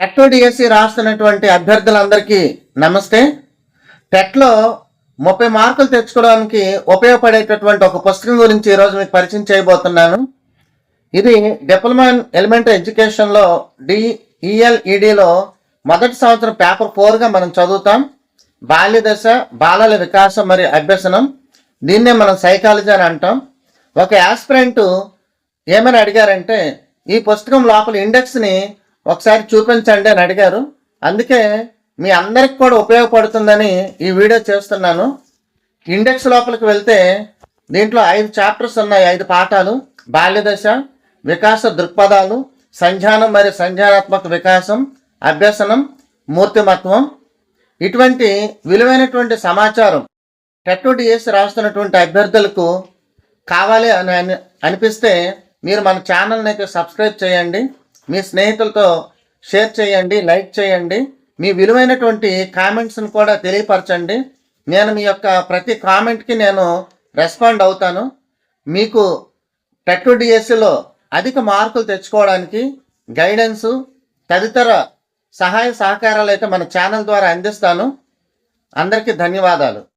టెట్లో డిఎస్సి రాస్తున్నటువంటి అభ్యర్థులందరికీ నమస్తే. టెట్లో ముప్పై మార్కులు తెచ్చుకోవడానికి ఉపయోగపడేటటువంటి ఒక పుస్తకం గురించి ఈరోజు మీకు పరిచయం చేయబోతున్నాను. ఇది డిప్లొమా ఎలిమెంటరీ ఎడ్యుకేషన్లో డిఈఎల్ఈడిలో మొదటి సంవత్సరం పేపర్ ఫోర్గా మనం చదువుతాం. బాల్య దశ బాలల వికాసం మరియు అభ్యసనం. దీన్నే మనం సైకాలజీ అని అంటాం. ఒక యాస్పిరెంట్ ఏమని అడిగారంటే ఈ పుస్తకం లోపల ఇండెక్స్ని ఒకసారి చూపించండి అని అడిగారు. అందుకే మీ అందరికి కూడా ఉపయోగపడుతుందని ఈ వీడియో చేస్తున్నాను. ఇండెక్స్ లోపలికి వెళ్తే దీంట్లో ఐదు చాప్టర్స్ ఉన్నాయి ఐదు పాఠాలు. బాల్యదశ వికాస దృక్పథాలు సంధ్యానం మరియు సంధ్యానాత్మక వికాసం అభ్యసనం మూర్తిమత్వం. ఇటువంటి విలువైనటువంటి సమాచారం టెట్ డిఎస్ రాస్తున్నటువంటి అభ్యర్థులకు కావాలి అని అని అనిపిస్తే మీరు మన ఛానల్ని అయితే సబ్స్క్రైబ్ చేయండి. మీ స్నేహితులతో షేర్ చేయండి లైక్ చేయండి. మీ విలువైనటువంటి కామెంట్స్ని కూడా తెలియపరచండి. నేను మీ యొక్క ప్రతి కామెంట్కి నేను రెస్పాండ్ అవుతాను. మీకు టెట్ డిఎస్సిలో అధిక మార్కులు తెచ్చుకోవడానికి గైడెన్సు తదితర సహాయ సహకారాలు అయితే మన ఛానల్ ద్వారా అందిస్తాను. అందరికీ ధన్యవాదాలు.